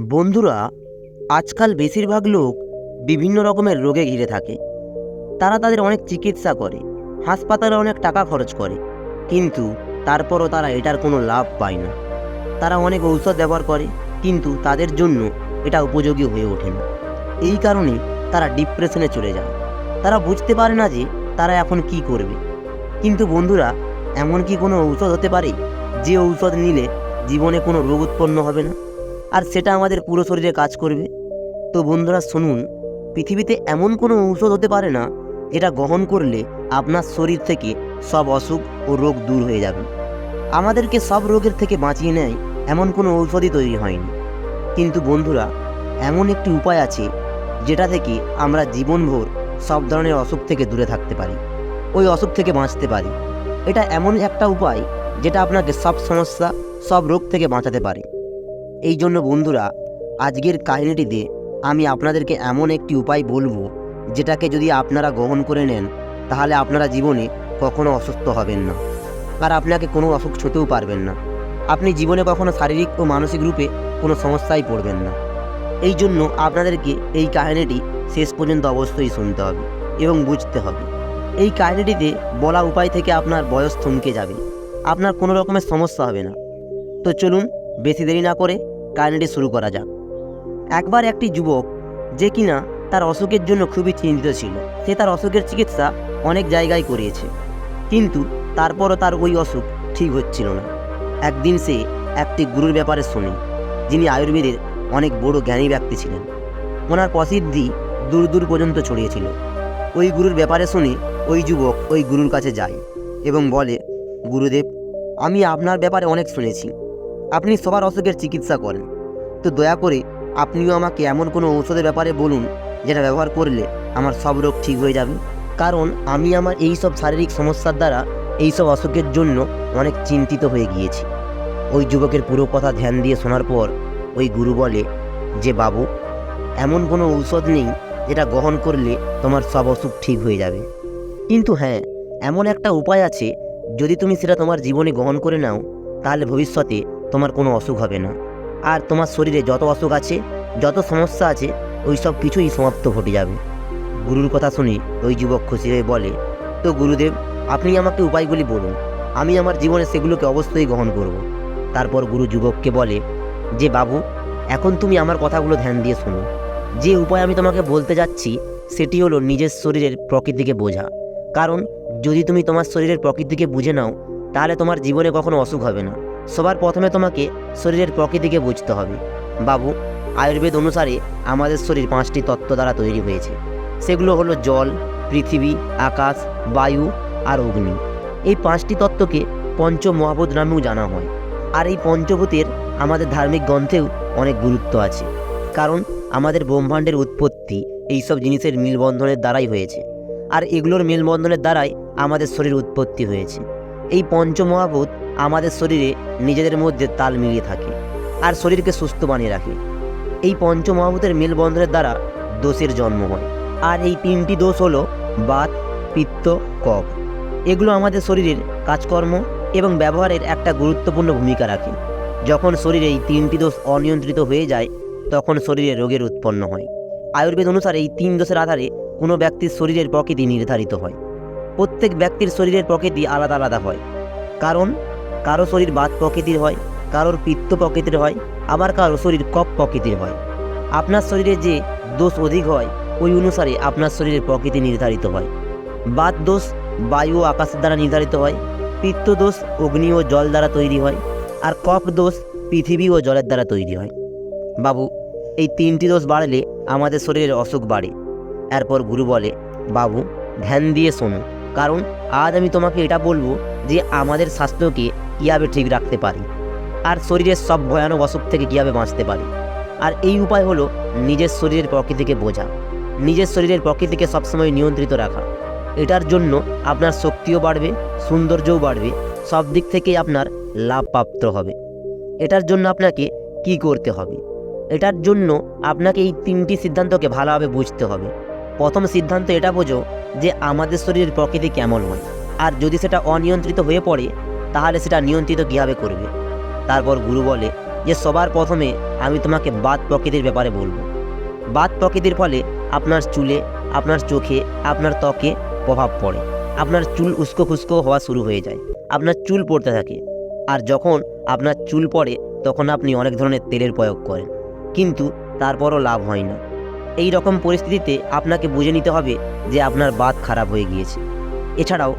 বন্ধুরা, আজকাল বেশিরভাগ লোক বিভিন্ন রকমের রোগে ঘিরে থাকে। তারা তাদের অনেক চিকিৎসা করে, হাসপাতালে অনেক টাকা খরচ করে, কিন্তু তারপরও তারা এটার কোনো লাভ পায় না। তারা অনেক ঔষধ ব্যবহার করে, কিন্তু তাদের জন্য এটা উপযোগী হয়ে ওঠে না। এই কারণে তারা ডিপ্রেশনে চলে যায়। তারা বুঝতে পারে না যে তারা এখন কি করবে। কিন্তু বন্ধুরা, এমন কি কোনো ঔষধ হতে পারে? যে ঔষধ নিলে জীবনে কোনো রোগ উৎপন্ন হবে না? আর সেটা আমাদের পুরো শরীরে কাজ করবে। তো বন্ধুরা, শুনুন, পৃথিবীতে এমন কোনো ঔষধ হতে পারে না, যেটা গ্রহণ করলে আপনার শরীর থেকে সব অসুখ ও রোগ দূর হয়ে যাবে। আমাদেরকে সব রোগের থেকে বাঁচিয়ে নেয় এমন কোনো ঔষধই তৈরি হয়নি। কিন্তু বন্ধুরা, এমন একটি উপায় আছে, যেটা থেকে আমরা জীবনভর সব ধরনের অসুখ থেকে দূরে থাকতে পারি, ওই অসুখ থেকে বাঁচতে পারি। এটা এমন একটা উপায়, যেটা আপনাকে সব সমস্যা, সব রোগ থেকে বাঁচাতে পারে। এই জন্য বন্ধুরা, আজকের কাহিনীটিতে আমি আপনাদেরকে এমন একটি উপায় বলব, যেটাকে যদি আপনারা গ্রহণ করে নেন, তাহলে আপনারা জীবনে কখনো অসুস্থ হবেন না। আর আপনাকে কোনো অসুখ ছুতেও পারবেন না। আপনি জীবনে কখনো শারীরিক ও মানসিক রূপে কোনো সমস্যায় পড়বেন না। এই জন্য আপনাদেরকে এই কাহিনীটি শেষ পর্যন্ত অবশ্যই শুনতে হবে এবং বুঝতে হবে। এই কাহিনীটিতে বলা উপায় থেকে আপনার বয়স থমকে যাবে। আপনার কোনো রকমের সমস্যা হবে না। তো চলুন বেশি দেরি না করে কাহিনীটি শুরু করা যাক। একবার একটি যুবক যে কিনা তার অসুখের জন্য খুবই চিন্তিত ছিল, সে তার অসুখের চিকিৎসা অনেক জায়গায় করিয়েছে। কিন্তু তারপরও তার ওই অসুখ ঠিক হচ্ছিল না। একদিন সে একটি গুরুর ব্যাপারে শোনে, যিনি আয়ুর্বেদের অনেক বড় জ্ঞানী ব্যক্তি ছিলেন। ওনার প্রসিদ্ধি দূর দূর পর্যন্ত ছড়িয়েছিল। ওই গুরুর ব্যাপারে শুনে ওই যুবক ওই গুরুর কাছে যায় এবং বলে, গুরুদেব, আমি আপনার ব্যাপারে অনেক শুনেছি। আপনি সবার অসুখের চিকিৎসা করেন। তো দয়া করে আপনিও আমাকে এমন কোনো ঔষধের ব্যাপারে বলুন, যেটা ব্যবহার করলে আমার সব রোগ ঠিক হয়ে যাবে। কারণ আমি আমার এই সব শারীরিক সমস্যার দ্বারা এই সব অসুখের জন্য অনেক চিন্তিত হয়ে গিয়েছি। ওই যুবকের পুরো কথা ধ্যান দিয়ে শোনার পর ওই গুরু বলে, যে বাবু, এমন কোনো ঔষধ নেই যেটা গ্রহণ করলে তোমার সব অসুখ ঠিক হয়ে যাবে। কিন্তু হ্যাঁ এমন একটা উপায় আছে, যদি তুমি সেটা তোমার জীবনে গ্রহণ করে নাও, তাহলে ভবিষ্যতে তোমার কোনো অসুখ হবে না। আর তোমার শরীরে যত অসুখ আছে, যত সমস্যা আছে, ওই সব কিছুই সমাপ্ত ঘটে যাবে। গুরুর কথা শুনে ওই যুবক খুশি হয়ে বলে, তো গুরুদেব, আপনি আমাকে উপায়গুলি বলুন। আমি আমার জীবনে সেগুলোকে অবশ্যই গ্রহণ করব। তারপর গুরু যুবককে বলে, যে বাবু, এখন তুমি আমার কথাগুলো ধ্যান দিয়ে শোনো। যে উপায় আমি তোমাকে বলতে যাচ্ছি, সেটি হলো নিজের শরীরের প্রকৃতিকে বোঝা। কারণ যদি তুমি তোমার শরীরের প্রকৃতিকে বুঝে নাও, তাহলে তোমার জীবনে কখনো অসুখ হবে না। সবার প্রথমে তোমাকে শরীরের প্রকৃতিকে বুঝতে হবে। বাবু, আয়ুর্বেদ অনুসারে আমাদের শরীর পাঁচটি তত্ত্ব দ্বারা তৈরি হয়েছে। সেগুলো হলো জল, পৃথিবী, আকাশ, বায়ু আর অগ্নি। এই পাঁচটি তত্ত্বকে পঞ্চ মহাভূত নামেও জানা হয়। আর এই পঞ্চভূতের আমাদের ধার্মিক গ্রন্থেও অনেক গুরুত্ব আছে। কারণ আমাদের ব্রহ্মাণ্ডের উৎপত্তি এইসব জিনিসের মিলবন্ধনের দ্বারাই হয়েছে। আর এগুলোর মেলবন্ধনের দ্বারাই আমাদের শরীর উৎপত্তি হয়েছে। এই পঞ্চমহাভূত আমাদের শরীরে নিজেদের মধ্যে তাল মিলিয়ে থাকে আর শরীরকে সুস্থ বানিয়ে রাখে। এই পঞ্চমহাভূতের মেলবন্ধনের দ্বারা দোষের জন্ম হয়। আর এই তিনটি দোষ হলো বাত, পিত্ত, কফ। এগুলো আমাদের শরীরের কাজকর্ম এবং ব্যবহারের একটা গুরুত্বপূর্ণ ভূমিকা রাখে। যখন শরীরে এই তিনটি দোষ অনিয়ন্ত্রিত হয়ে যায়, তখন শরীরে রোগের উৎপন্ন হয়। আয়ুর্বেদ অনুসারে এই তিন দোষের আধারে কোনো ব্যক্তির শরীরের প্রকৃতি নির্ধারিত হয়। প্রত্যেক ব্যক্তির শরীরের প্রকৃতি আলাদা আলাদা হয়। কারণ কারও শরীর বাত প্রকৃতির হয়, কারোর পিত্ত প্রকৃতির হয়, আবার কারও শরীর কপ প্রকৃতির হয়। আপনার শরীরে যে দোষ অধিক হয়, ওই অনুসারে আপনার শরীরের প্রকৃতি নির্ধারিত হয়। বাত দোষ বায়ু ও আকাশের দ্বারা নির্ধারিত হয়, পিত্ত দোষ অগ্নি ও জল দ্বারা তৈরি হয়, আর কপ দোষ পৃথিবী ও জলের দ্বারা তৈরি হয়। বাবু, এই তিনটি দোষ বাড়লে আমাদের শরীরের অসুখ বাড়ে। এরপর গুরু বলে, বাবু, ধ্যান দিয়ে শোনো। কারণ আজ আমি তোমাকে এটা বলব যে আমাদের স্বাস্থ্যকে কীভাবে ঠিক রাখতে পারি। আর শরীরের সব ভয়ানক অসুখ থেকে কীভাবে বাঁচতে পারি। আর এই উপায় হলো নিজের শরীরের প্রকৃতিকে বোঝা। নিজের শরীরের প্রকৃতিকে সবসময় নিয়ন্ত্রিত রাখা। এটার জন্য আপনার শক্তিও বাড়বে, সৌন্দর্যও বাড়বে, সব দিক থেকেই আপনার লাভ প্রাপ্ত হবে। এটার জন্য আপনাকে কি করতে হবে? এটার জন্য আপনাকে এই তিনটি সিদ্ধান্তকে ভালোভাবে বুঝতে হবে। প্রথম সিদ্ধান্ত এটা বোঝো যে আমাদের শরীরের প্রকৃতি কেমন হয়। আর যদি সেটা অনিয়ন্ত্রিত হয়ে পড়ে তাহলে সেটা নিয়ন্ত্রিত কীভাবে করবে? তারপর গুরু বলে যে সবার প্রথমে আমি তোমাকে বাত প্রকৃতির ব্যাপারে বলব। বাত প্রকৃতির ফলে আপনার চুলে, আপনার চোখে, আপনার ত্বকে প্রভাব পড়ে। আপনার চুল উস্কো খুস্কো হওয়া শুরু হয়ে যায়। আপনার চুল পড়তে থাকে। আর যখন আপনার চুল পড়ে, তখন আপনি অনেক ধরনের তেলের প্রয়োগ করেন। কিন্তু তারপরও লাভ হয় না। এই রকম পরিস্থিতিতে আপনাকে বুঝে নিতে হবে যে আপনার বাত খারাপ হয়ে গিয়েছে। এছাড়াও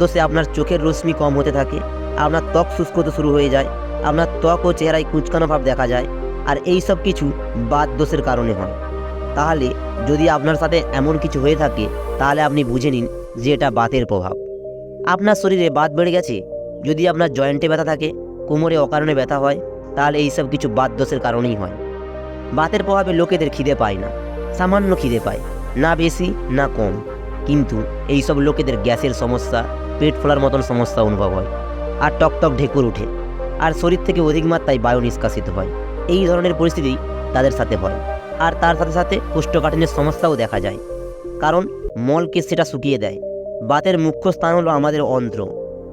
দোষে আপনার চোখের রশ্মি কম হতে থাকে, আপনার ত্বক শুষ্ক হতে শুরু হয়ে যায়, আপনার ত্বক ও চেহারায় কুচকানো ভাব দেখা যায়, আর এই সব কিছু বাত দোষের কারণে হয়। তাহলে যদি আপনার সাথে এমন কিছু হয়ে থাকে, তাহলে আপনি বুঝে নিন যে এটা বাতের প্রভাব। আপনার শরীরে বাত বেড়ে গেছে? যদি আপনার জয়েন্টে ব্যথা থাকে, কোমরে অকারণে ব্যথা হয়, তাহলে এই সব কিছু বাত দোষের কারণেই হয়। বাতের প্রভাবে লোকেদের খিদে পায় না, সামান্য খিদে পায়, না বেশি, না কম। কিন্তু এই সব লোকেদের গ্যাসের সমস্যা, পেট ফোলার মতন সমস্যা অনুভব হয়। আর টকটক ঢেকুর উঠে আর শরীর থেকে অধিক মাত্রায় বায়ু নিষ্কাশিত হয়। এই ধরনের পরিস্থিতি তাদের সাথে হয়। আর তার সাথে সাথে কোষ্ঠকাঠিন্যের সমস্যাও দেখা যায়। কারণ মলকে সেটা শুকিয়ে দেয়। বাতের মুখ্য স্থান হলো আমাদের অন্ত্র।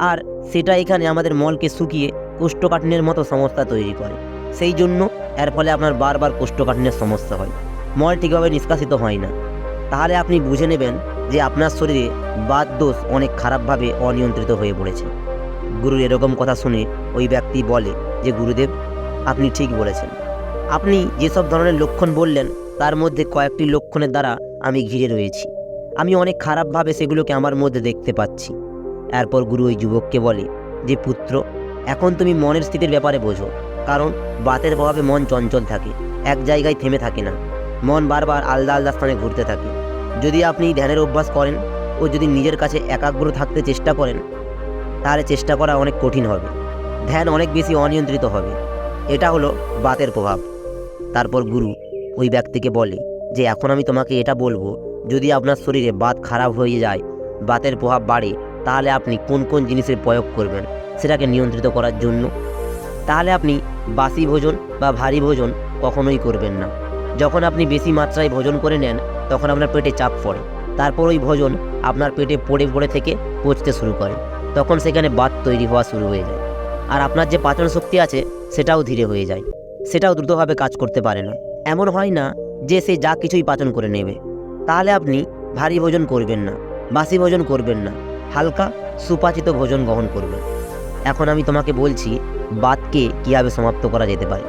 আর সেটা এখানে আমাদের মলকে শুকিয়ে কোষ্ঠকাঠিন্যের মতো সমস্যা তৈরি করে। সেই জন্য এর ফলে আপনার বারবার কোষ্ঠকাঠিন্যের সমস্যা হয়। মল ঠিকভাবে নিষ্কাশিত হয় না। তাহলে আপনি বুঝে নেবেন যে আপনার শরীরে বাত দোষ অনেক খারাপভাবে অনিয়ন্ত্রিত হয়ে পড়েছে। গুরুর এরকম কথা শুনে ওই ব্যক্তি বলে যে, গুরুদেব, আপনি ঠিক বলেছেন। আপনি যেসব ধরনের লক্ষণ বললেন, তার মধ্যে কয়েকটি লক্ষণের দ্বারা আমি ঘিরে রয়েছি। আমি অনেক খারাপভাবে সেগুলোকে আমার মধ্যে দেখতে পাচ্ছি। এরপর গুরু ওই যুবককে বলে যে, পুত্র, এখন তুমি মনের স্থিতির ব্যাপারে বোঝো। কারণ বাতের প্রভাবে মন চঞ্চল থাকে, এক জায়গায় থেমে থাকে না। মন বারবার আলাদা আলাদা স্থানে ঘুরতে থাকে। যদি আপনি ধ্যানের অভ্যাস করেন ও যদি নিজের কাছে একাগ্র থাকতে চেষ্টা করেন, তাহলে চেষ্টা করা অনেক কঠিন হবে। ধ্যান অনেক বেশি অনিয়ন্ত্রিত হবে। এটা হলো বাতের প্রভাব। তারপর গুরু ওই ব্যক্তিকে বলে যে, এখন আমি তোমাকে এটা বলব, যদি আপনার শরীরে বাত খারাপ হয়ে যায়, বাতের প্রভাব বাড়ে, তাহলে আপনি কোন কোন জিনিসের প্রয়োগ করবেন? সেটাকে নিয়ন্ত্রিত করার জন্য? তাহলে আপনি বাসি ভোজন বা ভারী ভোজন কখনোই করবেন না। যখন আপনি বেশি মাত্রায় ভোজন করে নেন তখন আপনার পেটে চাপ পড়ে। তারপর ওই ভোজন আপনার পেটে পড়ে পড়ে থেকে পচতে শুরু করে। তখন সেখানে বাত তৈরি হওয়া শুরু হয়ে যায়। আর আপনার যে পাচন শক্তি আছে, সেটাও ধীরে হয়ে যায়। সেটাও দ্রুতভাবে কাজ করতে পারে না। এমন হয় না যে সে যা কিছুই পাচন করে নেবে। তাহলে আপনি ভারী ভোজন করবেন না, বাসি ভোজন করবেন না, হালকা সুপাচিত ভোজন গ্রহণ করবেন। এখন আমি তোমাকে বলছি, বাতকে কীভাবে সমাপ্ত করা যেতে পারে?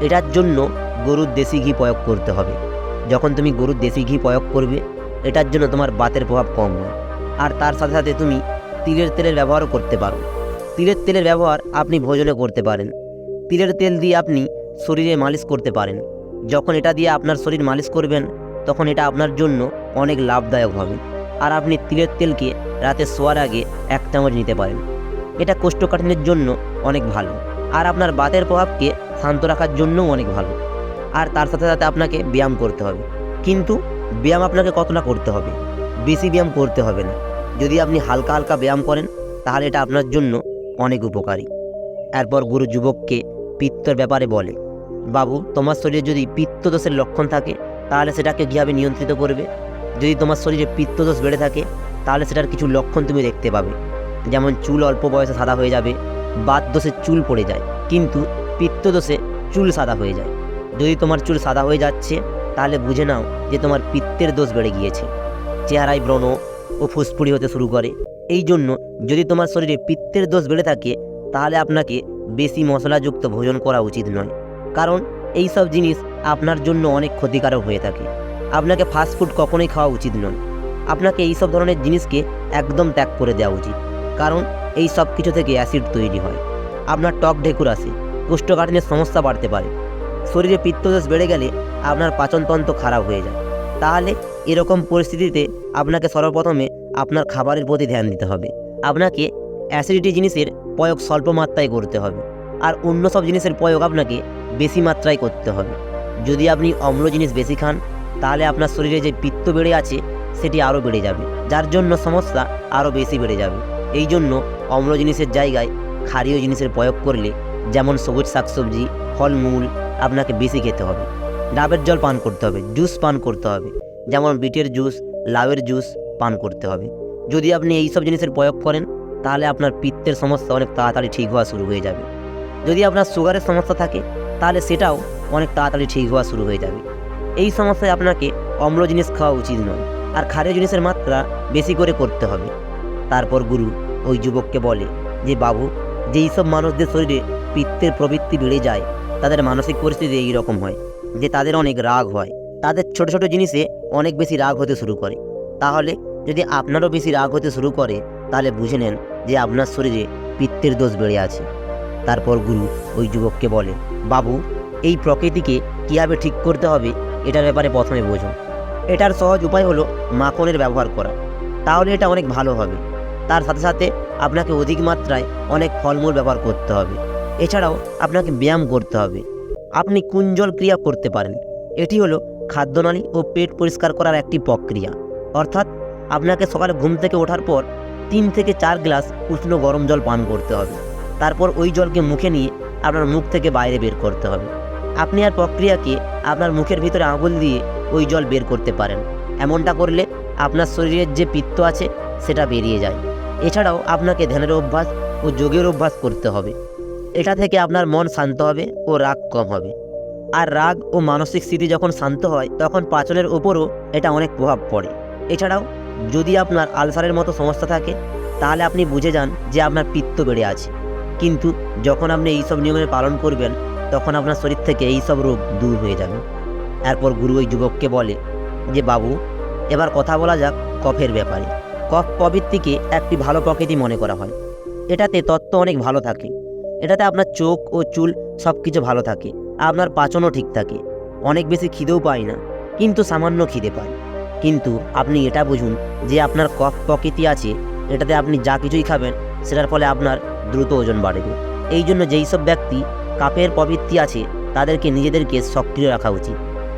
এটার জন্য গরুর দেশি ঘি প্রয়োগ করতে হবে। যখন তুমি গরুর দেশি ঘি প্রয়োগ করবে, এটার জন্য তোমার বাতের প্রভাব কম হয়। আর তার সাথে সাথে তুমি তিলের তেলের ব্যবহারও করতে পারো। তিলের তেলের ব্যবহার আপনি ভোজনে করতে পারেন। তিলের তেল দিয়ে আপনি শরীরে মালিশ করতে পারেন। যখন এটা দিয়ে আপনার শরীর মালিশ করবেন, তখন এটা আপনার জন্য অনেক লাভদায়ক হবে। আর আপনি তিলের তেলকে রাতে শোয়ার আগে এক চামচ নিতে পারেন। এটা কোষ্ঠকাঠিন্যের জন্য অনেক ভালো। আর আপনার বাতের প্রভাবকে শান্ত রাখার জন্যও অনেক ভালো। আর তার সাথে সাথে আপনাকে ব্যায়াম করতে হবে। কিন্তু ব্যায়াম আপনাকে কতটা করতে হবে। বেশি ব্যায়াম করতে হবে না। যদি আপনি হালকা হালকা ব্যায়াম করেন, তাহলে এটা আপনার জন্য অনেক উপকারী। এরপর গুরু যুবককে পিত্তর ব্যাপারে বলে, বাবু, তোমার শরীরে যদি পিত্তদোষের লক্ষণ থাকে, তাহলে সেটাকে কীভাবে নিয়ন্ত্রিত করবে? যদি তোমার শরীরে পিত্তদোষ বেড়ে থাকে, তাহলে সেটার কিছু লক্ষণ তুমি দেখতে পাবে। যেমন চুল অল্প বয়সে সাদা হয়ে যাবে, বাত দোষে চুল পড়ে যায়, কিন্তু পিত্তদোষে চুল সাদা হয়ে যায়। যদি তোমার চুল সাদা হয়ে যাচ্ছে, তাহলে বুঝে নাও যে তোমার পিত্তের দোষ বেড়ে গিয়েছে। চেহারায় ব্রণ ও ফুসফুড়ি হতে শুরু করে। এই জন্য যদি তোমার শরীরে পিত্তের দোষ বেড়ে থাকে, তাহলে আপনাকে বেশি মশলাযুক্ত ভোজন করা উচিত নয়। কারণ এই সব জিনিস আপনার জন্য অনেক ক্ষতিকারক হয়ে থাকে। আপনাকে ফাস্টফুড কখনোই খাওয়া উচিত নয়। আপনাকে এই সব ধরনের জিনিসকে একদম ত্যাগ করে দেওয়া উচিত। কারণ এই সব কিছু থেকে অ্যাসিড তৈরি হয়। আপনার টক ঢেকুর আসে। কোষ্ঠকাঠিন্যের সমস্যা বাড়তে পারে। শরীরে পিত্তদোষ বেড়ে গেলে আপনার পাচনতন্ত্র খারাপ হয়ে যায়। তাহলে এরকম পরিস্থিতিতে আপনাকে সর্বপ্রথমে আপনার খাবারের প্রতি ধ্যান দিতে হবে। আপনাকে অ্যাসিডিটি জিনিসের প্রয়োগ স্বল্প মাত্রায় করতে হবে। আর অন্য সব জিনিসের প্রয়োগ আপনাকে বেশি মাত্রায় করতে হবে। যদি আপনি অম্ল জিনিস বেশি খান, তাহলে আপনার শরীরে যে পিত্ত বেড়ে আছে, সেটি আরও বেড়ে যাবে। যার জন্য সমস্যা আরও বেশি বেড়ে যাবে। এই জন্য অম্ল জিনিসের জায়গায় ক্ষারীয় জিনিসের প্রয়োগ করলে, যেমন সবুজ শাকসবজি, ফলমূল আপনাকে বেশি খেতে হবে। ডাবের জল পান করতে হবে, জুস পান করতে হবে। যেমন বিটের জুস, লাউয়ের জুস পান করতে হবে। যদি আপনি এই সব জিনিসের প্রয়োগ করেন, তাহলে আপনার পিত্তের সমস্যা অনেক তাড়াতাড়ি ঠিক হওয়া শুরু হয়ে যাবে। যদি আপনার সুগারের সমস্যা থাকে, তাহলে সেটাও অনেক তাড়াতাড়ি ঠিক হওয়া শুরু হয়ে যাবে। এই সমস্যায় আপনাকে অম্ল জিনিস খাওয়া উচিত নয়, আর ক্ষারীয় জিনিসের মাত্রা বেশি করে করতে হবে। তারপর গুরু ওই যুবককে বলে যে, বাবু যেই সব মানুষদের শরীরে পিত্তের প্রবৃত্তি বেড়ে যায় তাদের মানসিক পরিস্থিতি এই রকম হয় যে তাদের অনেক রাগ হয়। তাদের ছোট ছোট জিনিসে অনেক বেশি রাগ হতে শুরু করে। তাহলে যদি আপনারও বেশি রাগ হতে শুরু করে, তাহলে বুঝে নেন যে আপনার শরীরে পিত্তের দোষ বেড়ে আছে। তারপর গুরু ওই যুবককে বলে, বাবু, এই প্রকৃতিকে কীভাবে ঠিক করতে হবে এটার ব্যাপারে প্রথমে বোঝো। এটার সহজ উপায় হলো মাখনের ব্যবহার করা। তাহলে এটা অনেক ভালো হবে। তার সাথে সাথে আপনাকে অধিক মাত্রায় অনেক ফলমূল ব্যবহার করতে হবে। এছাড়াও আপনাকে ব্যায়াম করতে হবে। আপনি কুঞ্জল ক্রিয়া করতে পারেন। এটি হলো খাদ্যনালী ও পেট পরিষ্কার করার একটি প্রক্রিয়া। অর্থাৎ আপনাকে সকালে ঘুম থেকে ওঠার পর তিন থেকে চার গ্লাস উষ্ণ গরম জল পান করতে হবে। তারপর ওই জলকে মুখে নিয়ে আপনার মুখ থেকে বাইরে বের করতে হবে। আপনি আর প্রক্রিয়াকে আপনার মুখের ভিতরে আঙুল দিয়ে ওই জল বের করতে পারেন। এমনটা করলে আপনার শরীরের যে পিত্ত আছে সেটা বেরিয়ে যায়। এছাড়াও আপনাকে ধ্যানের অভ্যাস ও যোগের অভ্যাস করতে হবে। এটা থেকে আপনার মন শান্ত হবে ও রাগ কম হবে। আর রাগ ও মানসিক স্থিতি যখন শান্ত হয়, তখন পাচনের ওপরও এটা অনেক প্রভাব পড়ে। এছাড়াও, যদি আপনার আলসারের মতো সমস্যা থাকে, তাহলে আপনি বুঝে যান যে আপনার পিত্ত বেড়ে আছে। কিন্তু যখন আপনি এইসব নিয়মের পালন করবেন, তখন আপনার শরীর থেকে এইসব রোগ দূর হয়ে যাবে। এরপর গুরু ওই যুবককে বলে যে, বাবু, এবার কথা বলা যাক কফের ব্যাপারে। কফ প্রবৃত্তিকে একটি ভালো প্রকৃতি মনে করা হয়। এটাতে তত্ত্ব অনেক ভালো থাকে। এটাতে আপনার চোখ ও চুল সব কিছু ভালো থাকে, আপনার পাচনও ঠিক থাকে। অনেক বেশি খিদেও পায় না, কিন্তু সামান্য খিদে পায়। কিন্তু আপনি এটা বুঝুন যে আপনার কফ প্রকৃতি আছে, এটাতে আপনি যা কিছুই খাবেন, সেটার ফলে আপনার দ্রুত ওজন বাড়বে। এই জন্য যেই সব ব্যক্তি কাপের প্রবৃত্তি আছে, তাদেরকে নিজেদেরকে সক্রিয় রাখা উচিত।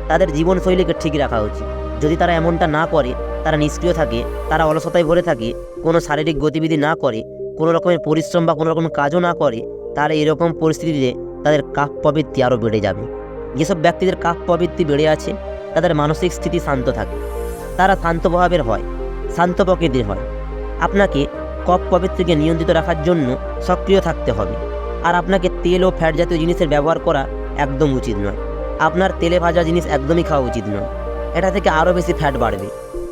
তাদের জীবনশৈলীকে ঠিক রাখা উচিত। যদি তারা এমনটা না করে, তারা নিষ্ক্রিয় থাকে, তারা অলসতায় ভরে থাকে, কোনো শারীরিক গতিবিধি না করে, কোনো রকমের পরিশ্রম বা কোনো রকম কাজও না করে তাহলে এরকম পরিস্থিতিতে তাদের কাপ প্রবৃত্তি আরও বেড়ে যাবে। যেসব ব্যক্তিদের কাপ প্রবৃত্তি বেড়ে আছে, তাদের মানসিক স্থিতি শান্ত থাকে। তারা শান্ত প্রভাবের হয়, শান্ত প্রকৃতির হয়। আপনাকে কপ প্রবৃত্তিকে নিয়ন্ত্রিত রাখার জন্য সক্রিয় থাকতে হবে। আর আপনাকে তেল ও ফ্যাট জাতীয় জিনিসের ব্যবহার করা একদম উচিত নয়। আপনার তেলে ভাজা জিনিস একদমই খাওয়া উচিত নয়। এটা থেকে আরও বেশি ফ্যাট বাড়বে।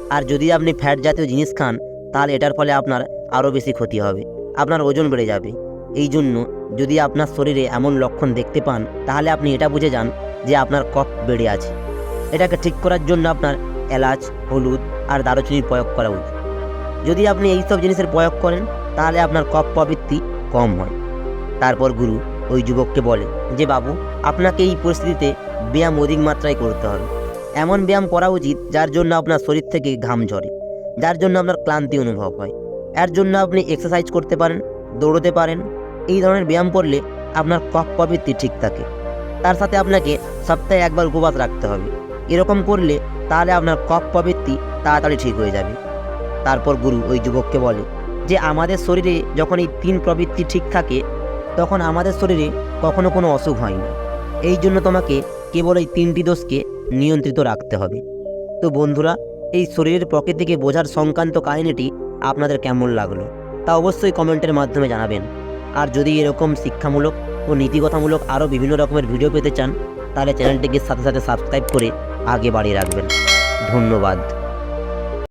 আর যদি আপনি ফ্যাট জাতীয় জিনিস খান, তাহলে এটার ফলে আপনার আরও বেশি ক্ষতি হবে। আপনার ওজন বেড়ে যাবে। এই জন্য যদি আপনার শরীরে এমন লক্ষণ দেখতে পান, তাহলে আপনি এটা বুঝে যান যে আপনার কফ বেড়ে আছে। এটাকে ঠিক করার জন্য আপনার এলাচ, হলুদ আর দারুচিনির প্রয়োগ করা উচিত। যদি আপনি এই সব জিনিসের প্রয়োগ করেন, তাহলে আপনার কফ প্রবৃত্তি কম হয়। তারপর গুরু ওই যুবককে বলে যে, বাবু, আপনাকে এই পরিস্থিতিতে ব্যায়াম অধিক মাত্রায় করতে হবে। এমন ব্যায়াম করা উচিত যার জন্য আপনার শরীর থেকে ঘাম ঝরে, যার জন্য আপনার ক্লান্তি অনুভব হয়। এর জন্য আপনি এক্সারসাইজ করতে পারেন, দৌড়তে পারেন এই ধরনের ব্যায়াম করলে আপনার কফ প্রবৃত্তি ঠিক থাকে। তার সাথে আপনাকে সপ্তাহে একবার উপবাস রাখতে হবে। এরকম করলে তাহলে আপনার কফ প্রবৃত্তি তাড়াতাড়ি ঠিক হয়ে যাবে। তারপর গুরু ওই যুবককে বলে যে, আমাদের শরীরে যখন এই তিন প্রবৃত্তি ঠিক থাকে, তখন আমাদের শরীরে কখনো কোনো অসুখ হয় না এই জন্য তোমাকে কেবল এই তিনটি দোষকে নিয়ন্ত্রিত রাখতে হবে। তো বন্ধুরা, এই শরীরের প্রকৃতিকে বোঝার সংক্রান্ত কাহিনীটি আপনাদের কেমন লাগল তা অবশ্যই কমেন্টের মাধ্যমে জানাবেন। আর যদি এরকম শিক্ষামূলক ও নীতিকথামূলক আরও বিভিন্ন রকমের ভিডিও পেতে চান, তাহলে চ্যানেলটিকে সাথে সাথে সাবস্ক্রাইব করে আগে বাড়িয়ে রাখবেন। ধন্যবাদ।